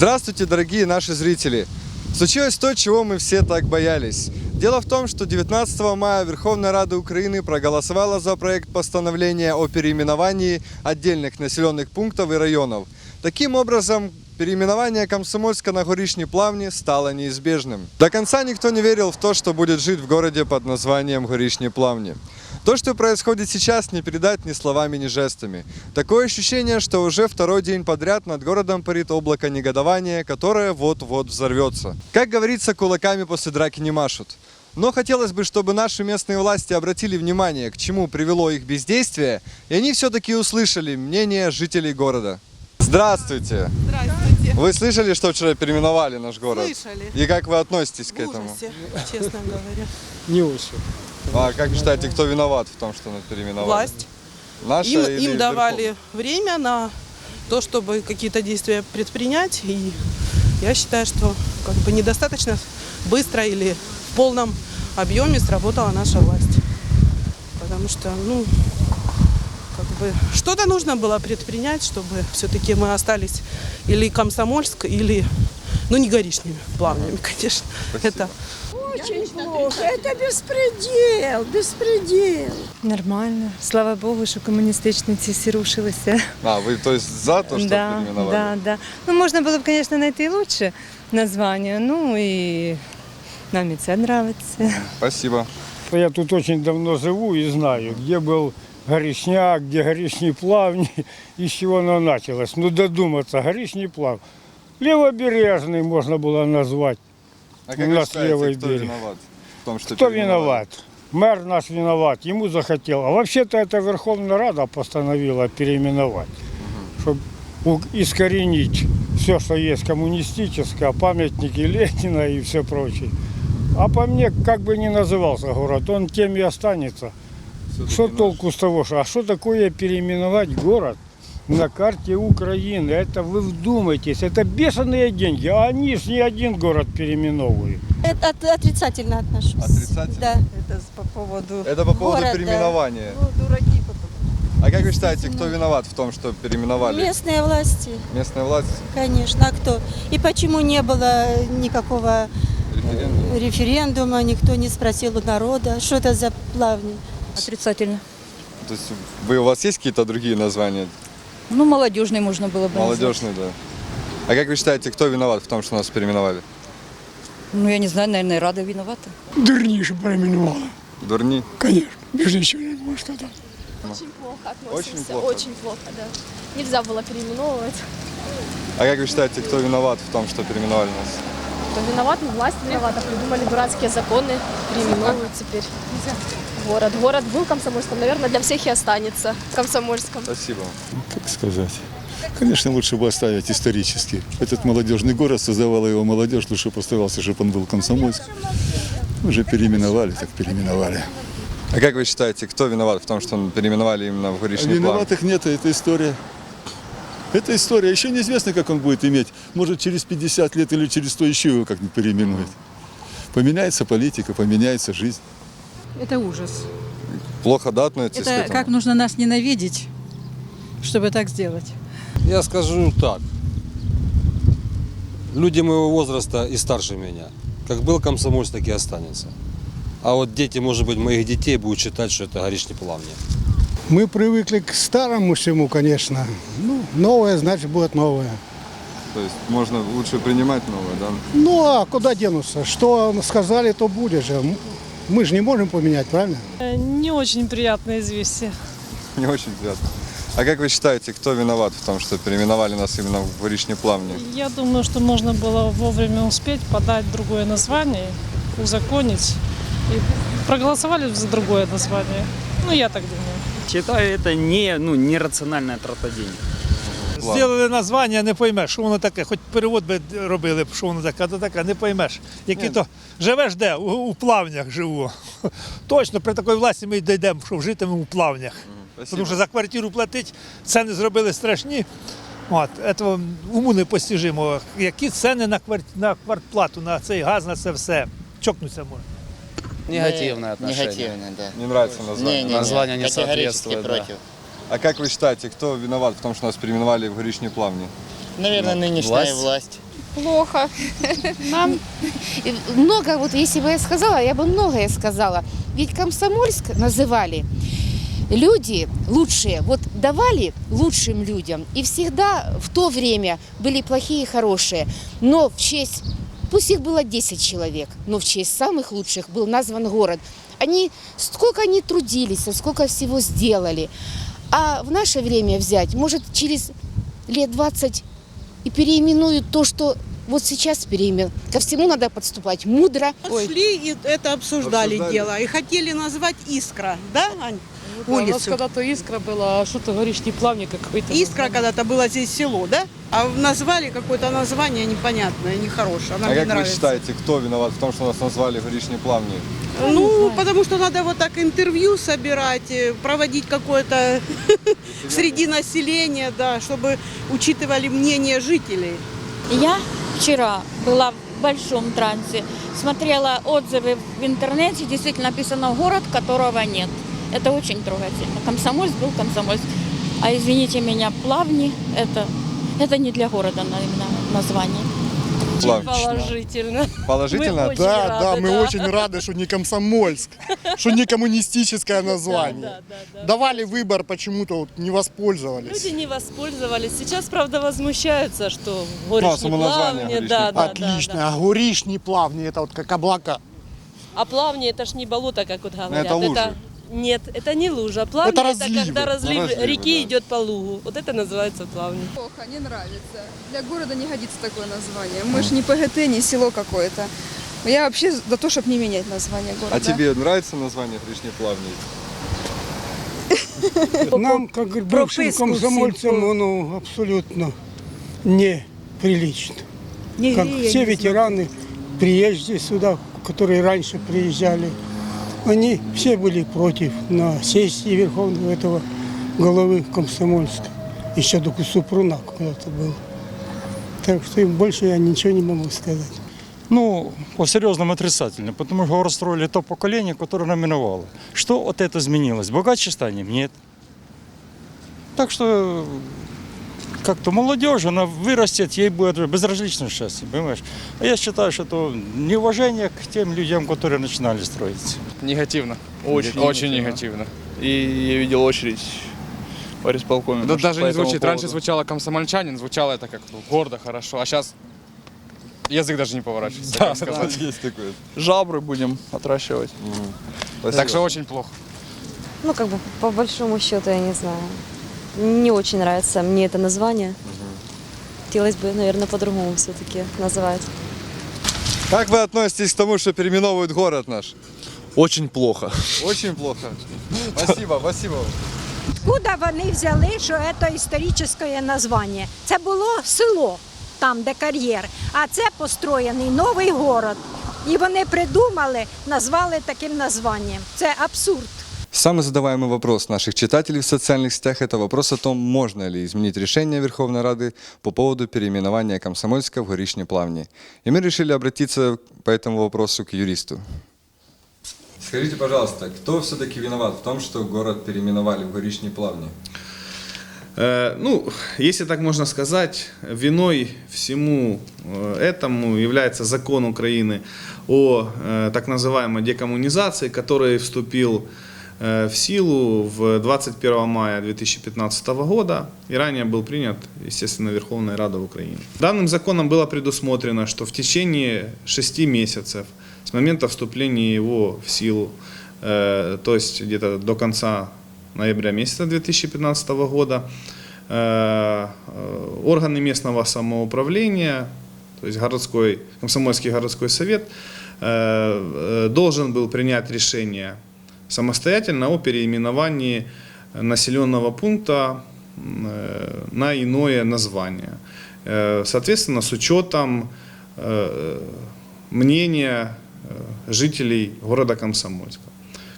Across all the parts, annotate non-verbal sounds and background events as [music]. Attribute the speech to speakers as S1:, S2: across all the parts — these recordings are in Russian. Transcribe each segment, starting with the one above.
S1: Здравствуйте, дорогие наши зрители! Случилось то, чего мы все так боялись. Дело в том, что 19 мая Верховная Рада Украины проголосовала за проект постановления о переименовании отдельных населенных пунктов и районов. Таким образом, переименование Комсомольска на Горишней Плавне стало неизбежным. До конца никто не верил в то, что будет жить в городе под названием Горишней Плавни. То, что происходит сейчас, не передать ни словами, ни жестами. Такое ощущение, что уже второй день подряд над городом парит облако негодования, которое вот-вот взорвется. Как говорится, кулаками после драки не машут. Но хотелось бы, чтобы наши местные власти обратили внимание, к чему привело их бездействие, и они все-таки услышали мнение жителей города. Здравствуйте!
S2: Здравствуйте.
S1: Вы слышали, что вчера переименовали наш город?
S2: Слышали.
S1: И как вы относитесь к
S2: В
S1: этому?
S2: ужасе, честно говоря.
S3: Не очень.
S1: А как считаете, кто виноват в том, что нас переименовали?
S2: Власть.
S1: Наша
S2: Им,
S1: или
S2: им давали время на то, чтобы какие-то действия предпринять. И я считаю, что как бы недостаточно быстро или в полном объеме сработала наша власть. Потому что, ну, бы что-то нужно было предпринять, чтобы все-таки мы остались или Комсомольск, или, ну, не горишними плавнями, конечно. Это
S4: Очень плохо. Это беспредел, беспредел.
S5: Нормально. Слава Богу, що комуністичні ці всі рушилися.
S1: А, вы то есть за то, что
S5: да,
S1: переименовали?
S5: да, да. Ну, можна було б, звісно, знайти і лучше названня. Ну і нам і це подобається.
S1: Спасибо.
S3: Я тут очень давно живу и знаю, где был Горишняк, где Горишний плавни, [laughs] и с чего оно началось. Ну, додуматься, Горишний плав. Левобережный можно было назвать.
S1: А
S3: У
S1: как вы
S3: нас
S1: считаете,
S3: левый
S1: кто
S3: берег.
S1: виноват в том, что
S3: Кто
S1: переименовали?
S3: виноват? Мэр наш виноват, ему захотел. А вообще-то это Верховная Рада постановила переименовать, чтобы искоренить все, что есть коммунистическое, памятники Ленина и все прочее. А по мне, как бы ни назывался город, он тем и останется. Что толку с того, что, а что такое переименовать город на карте Украины? Это вы вдумайтесь, это бешеные деньги, а они же не один город переименовывают.
S4: Это от- отрицательно отношусь.
S1: Отрицательно?
S4: Да.
S6: Это по поводу...
S1: Это по поводу
S4: Город, да.
S1: переименования.
S6: Ну, дураки потом.
S1: А как вы считаете, кто виноват в том, что переименовали?
S4: Местные власти,
S1: Местная власть?
S4: конечно. А кто? И почему не было никакого
S1: Референдум?
S4: референдума, никто не спросил у народа, что это за плавни?
S7: Отрицательно.
S1: То есть вы, у вас есть какие-то другие названия?
S7: Ну, молодежный можно было бы назвать.
S1: Молодежные, да. А как вы считаете, кто виноват в том, что нас переименовали?
S7: Ну, я не знаю, наверное, Рада виновата.
S8: Дурніше перейменували.
S1: Дурни?
S8: Конечно. Більш нічого не можу сказати.
S9: Очень плохо относимся.
S1: Очень плохо?
S9: Очень плохо, да. Нельзя было переименовывать.
S1: А как вы считаете, кто виноват в том, что переименовали нас?
S9: Кто виноват? Ну, власть виновата. Придумали дурацкие законы, переименовывают теперь город. Город был комсомольском, наверное, для всех и останется комсомольском.
S1: Спасибо.
S10: как сказать. Конечно, лучше бы оставить исторически. Этот молодежный город, создавала его молодежь, лучше бы оставался, чтобы он был комсомольск. Уже переименовали, так переименовали.
S1: А как вы считаете, кто виноват в том, что переименовали именно в Горишний план?
S10: Виноватых нет, это история. Это история. Еще неизвестно, как он будет иметь. Может, через 50 лет или через 100 еще его как-нибудь переименуют. Поменяется политика, поменяется жизнь.
S6: Это ужас.
S1: Плохо, да, относитесь к
S6: Это
S1: этому?
S6: как нужно нас ненавидеть, чтобы так сделать.
S11: Я скажу так. Люди моего возраста и старше меня. Как был комсомольц, так и останется. А вот дети, может быть, моих детей будут считать, что это горишь плавни.
S8: Мы привыкли к старому всему, конечно. Ну, новое, значит, будет новое.
S1: То есть можно лучше принимать новое, да?
S8: Ну, а куда денутся? Что сказали, то будет же. Мы же не можем поменять, правильно?
S6: Не очень приятное известие.
S1: Не очень приятно. А как вы считаете, кто виноват в том, что переименовали нас именно в Горишний плавни?
S6: Я думаю, что можно было вовремя успеть подать другое название, узаконить. И проголосовали за другое название. Ну, я так думаю.
S3: Считаю, это не, ну, нерациональная трата денег.
S1: Ладно.
S3: Зробили названня, не поймеш, що воно таке, хоч перевод би робили, що воно таке, а то таке, не поймеш. Які то живеш де? У, у плавнях живу. Точно при такій власті ми й дійдемо, що житимемо у плавнях. Тому що за квартиру платить, ціни зробили страшні. От, це уму непостижимо. Які ціни на, кварт, на квартплату, на цей газ, на це все. Чокнуться можна.
S12: Негативное отношение.
S13: Негативно, да.
S1: Не нравится название?
S13: Не, не,
S12: Название не
S13: категорически
S12: соответствует, да.
S13: против.
S1: А как вы считаете, кто виноват в том, что нас переименовали в Горишний плавни?
S13: Наверное,
S12: Ну,
S13: нынешняя
S12: власть.
S13: власть.
S7: Плохо.
S13: Нам и много, вот если бы я сказала, я бы многое сказала. Ведь Комсомольск называли люди лучшие, вот давали лучшим людям. И всегда в то время были плохие и хорошие. Но в честь, пусть их было 10 человек, но в честь самых лучших был назван город. Они, сколько они трудились, а сколько всего сделали. А в наше время взять, может, через лет 20 и переименуют то, что вот сейчас переимен. Ко всему надо подступать мудро.
S14: Шли и это обсуждали,
S1: Обсуждали.
S14: дело. И хотели назвать Искра, да, Ань?
S4: У нас
S14: Улицу.
S4: когда-то искра была, а что ты говоришь, не плавник какой-то.
S14: Искра когда-то было здесь село, да? А назвали какое-то название непонятное, нехорошее. Нам
S1: а
S14: не
S1: как вы
S14: нравится.
S1: считаете, кто виноват в том, что нас назвали Горишни Плавни?
S14: Ну, потому что надо вот так интервью собирать, э, проводить какое-то [laughs] среди населения, да, чтобы учитывали мнение жителей.
S15: Я вчера была в большом трансе, смотрела отзывы в интернете, действительно написано «город, которого нет». Это очень трогательно. Комсомольск был Комсомольск. А извините меня, плавни – это, это не для города наверное, название.
S5: Положительно.
S1: Положительно?
S5: Мы Да, рады, да, мы да. очень
S16: рады, что не Комсомольск, что не коммунистическое [laughs] название. Давали выбор, почему-то вот не воспользовались.
S5: Люди не воспользовались. Сейчас, правда, возмущаются, что
S1: Ну, а само название
S5: плавни,
S1: «Горишни
S5: да, да,
S16: Отлично,
S5: да, да.
S16: а горишни плавни, это вот как облака.
S5: А плавни это ж не болото, как вот говорят.
S1: это лужи.
S5: Нет, это не лужа. Плавни
S16: Это
S5: это, когда разлив
S1: разливы,
S5: реки
S1: да.
S5: идет по лугу. Вот это называется плавни.
S7: Плохо, не нравится. Для города не годится такое название. Мы же не ПГТ, не село какое-то. Я вообще за то, чтобы не менять название города.
S1: А тебе нравится название Горишни Плавни? [laughs]
S16: Нам, как бывшим комсомольцам, оно абсолютно неприлично. Как все ветераны, приезжие сюда, которые раньше приезжали, они все были против на сессии Верховного этого головы Комсомольска. Еще только Супруна когда-то был. Так что им больше я ничего не могу сказать.
S17: Ну, по-серьезному отрицательно, потому что город строили то поколение, которое нам миновало. Что от этого изменилось? Богаче станем? Нет. Так что как-то молодежь, она вырастет, ей будет безразлично счастье, понимаешь? А я считаю, что это неуважение к тем людям, которые начинали строиться.
S12: Негативно. Очень,
S1: Негативно,
S12: очень
S1: да.
S12: негативно. И я видел очередь по исполкоме.
S1: Да
S12: даже не звучит. Раньше
S1: поводу.
S12: звучало комсомольчанин, звучало это как гордо, хорошо. А сейчас язык даже не поворачивается.
S1: Да,
S12: сказать.
S1: есть такое.
S12: Жабры будем отращивать.
S1: Спасибо.
S12: Так что очень плохо.
S7: Ну, как бы, по большому счету, я не знаю. Не очень нравится мне это название. Хотелось бы, наверное, по-другому все-таки называть.
S1: Как вы относитесь к тому, что переименовывают город наш?
S18: Очень плохо.
S1: Очень плохо. Спасибо, спасибо.
S15: Куди вони взяли, що це історичне названня? Це було село, там, де кар'єр, а це построєний новий город. І вони придумали, назвали таким названням. Це абсурд.
S1: Самый задаваемый вопрос наших читателей в социальных сетях – это вопрос о том, можно ли изменить решение Верховной Рады по поводу переименования Комсомольска в Горишни Плавни. И мы решили обратиться по этому вопросу к юристу. Скажите, пожалуйста, кто все-таки виноват в том, что город переименовали в Горишни Плавни?
S19: Э, Ну, если так можно сказать, виной всему э, этому является закон Украины о э, так называемой декоммунизации, который вступил э, в силу в 21 мая 2015 года и ранее был принят, естественно, Верховной Радой Украины. Данным законом было предусмотрено, что в течение шести месяцев с момента вступления его в силу, э, то есть где-то до конца ноября месяца 2015 года, э, э, органы местного самоуправления, то есть городской, Комсомольский городской совет, э, э, должен был принять решение самостоятельно о переименовании населенного пункта э, на иное название. Э, Соответственно, с учетом э, мнения жителей города Комсомольска.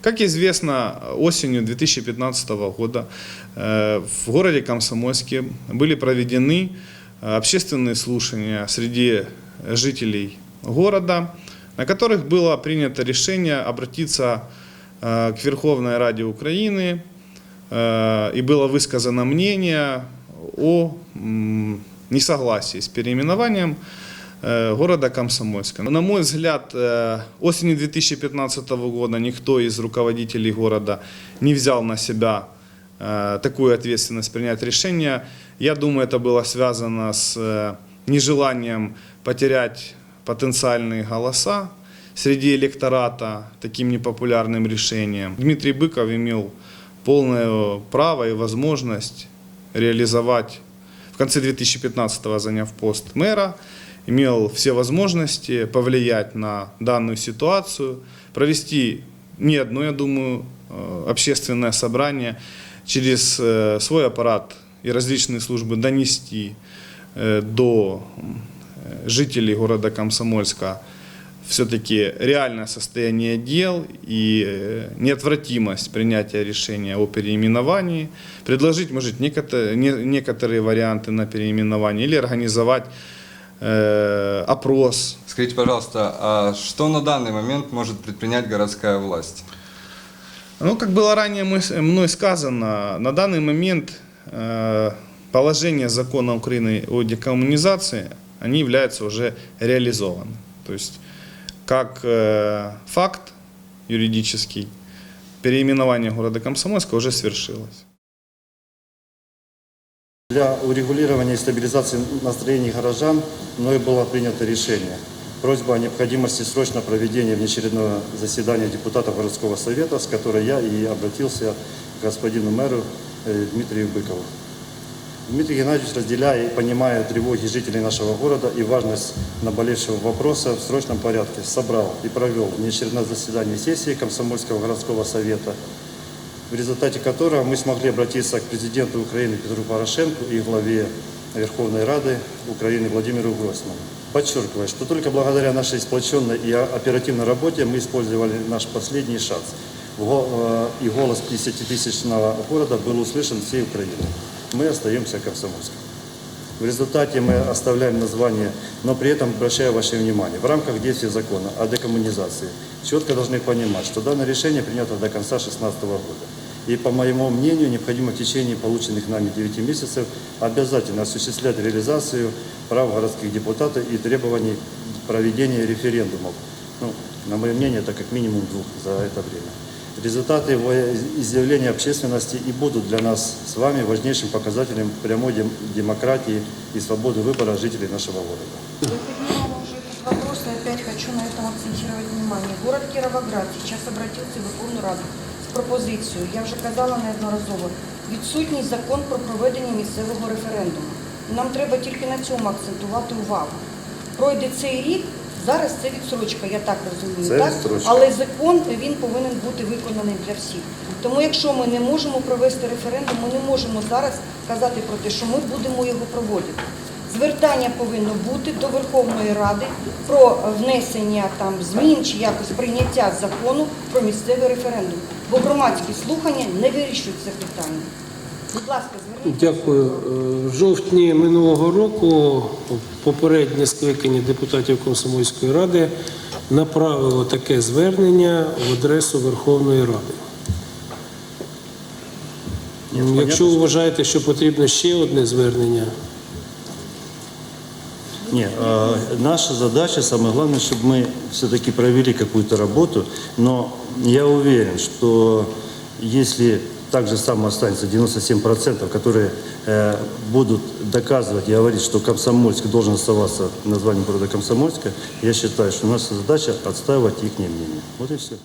S19: Как известно, осенью 2015 года в городе Комсомольске были проведены общественные слушания среди жителей города, на которых было принято решение обратиться э, к Верховной Раде Украины и было высказано мнение о несогласии с переименованием города Комсомольска. На мой взгляд, осенью 2015 года никто из руководителей города не взял на себя такую ответственность принять решение. Я думаю, это было связано с нежеланием потерять потенциальные голоса среди электората таким непопулярным решением. Дмитрий Быков имел полное право и возможность реализовать в конце 2015-го заняв пост мэра, имел все возможности повлиять на данную ситуацию, провести не одно, я думаю, э, общественное собрание, через э, свой аппарат и различные службы донести э, до жителей города Комсомольска все-таки реальное состояние дел и э, неотвратимость принятия решения о переименовании, предложить, может, некоторые, не- некоторые варианты на переименование или организовать э, опрос.
S1: Скажите, пожалуйста, а что на данный момент может предпринять городская власть?
S19: Ну, как было ранее мной сказано, на данный момент э, положения закона Украины о декоммунизации, они являются уже реализованы. То есть, как э, факт юридический, переименование города Комсомольска уже свершилось.
S20: Для урегулирования и стабилизации настроений горожан мною было принято решение. Просьба о необходимости срочно проведения внеочередного заседания депутатов городского совета, с которой я и обратился к господину мэру э, Дмитрию Быкову. Дмитрий Геннадьевич, разделяя и понимая тревоги жителей нашего города и важность наболевшего вопроса, в срочном порядке собрал и провел внеочередное заседание сессии Комсомольского городского совета, в результате которого мы смогли обратиться к президенту Украины Петру Порошенку и главе Верховной Рады Украины Владимиру Гройсману. Подчеркиваю, что только благодаря нашей сплоченной и оперативной работе мы использовали наш последний шанс. Э, И голос 50-тысячного города был услышан всей Украиной. Мы остаемся комсомольским. В результате мы оставляем название, но при этом обращаю ваше внимание, в рамках действия закона о декоммунизации четко должны понимать, что данное решение принято до конца 2016 года. И по моему мнению, необходимо в течение полученных нами 9 месяцев обязательно осуществлять реализацию прав городских депутатов и требований проведения референдумов. Ну, на мое мнение, это как минимум двух за это время. Результаты его изъявления общественности и будут для нас с вами важнейшим показателем прямой дем- демократии и свободы выбора жителей нашего города.
S14: Я поднимала уже этот вопрос, и опять хочу на этом акцентировать внимание. Город Кировоград сейчас обратился в Верховну Раду з пропозицією, я вже казала неодноразово, відсутній закон про проведення місцевого референдуму. Нам треба тільки на цьому акцентувати увагу. Пройде цей рік, Зараз це відсрочка, я так розумію,
S20: Це
S14: так? але закон він повинен бути виконаний для всіх. Тому якщо ми не можемо провести референдум, ми не можемо зараз казати про те, що ми будемо його проводити. Звертання повинно бути до Верховної Ради про внесення там змін чи якось прийняття закону про місцевий референдум. Бо громадські слухання не вирішують це питання. Будь ласка, зверніть.
S21: Дякую. Е, В жовтні минулого року попереднє скликання депутатів Комсомольської ради направило таке звернення в адресу Верховної Ради. Якщо ви вважаєте, що потрібно ще одне звернення,
S20: Нет, э, наша задача, самое главное, чтобы мы все-таки провели какую-то работу, но я уверен, что если так же само останется 97%, которые э, будут доказывать и говорить, что Комсомольск должен оставаться названием города Комсомольска, я считаю, что наша задача отстаивать их мнение. Вот и все.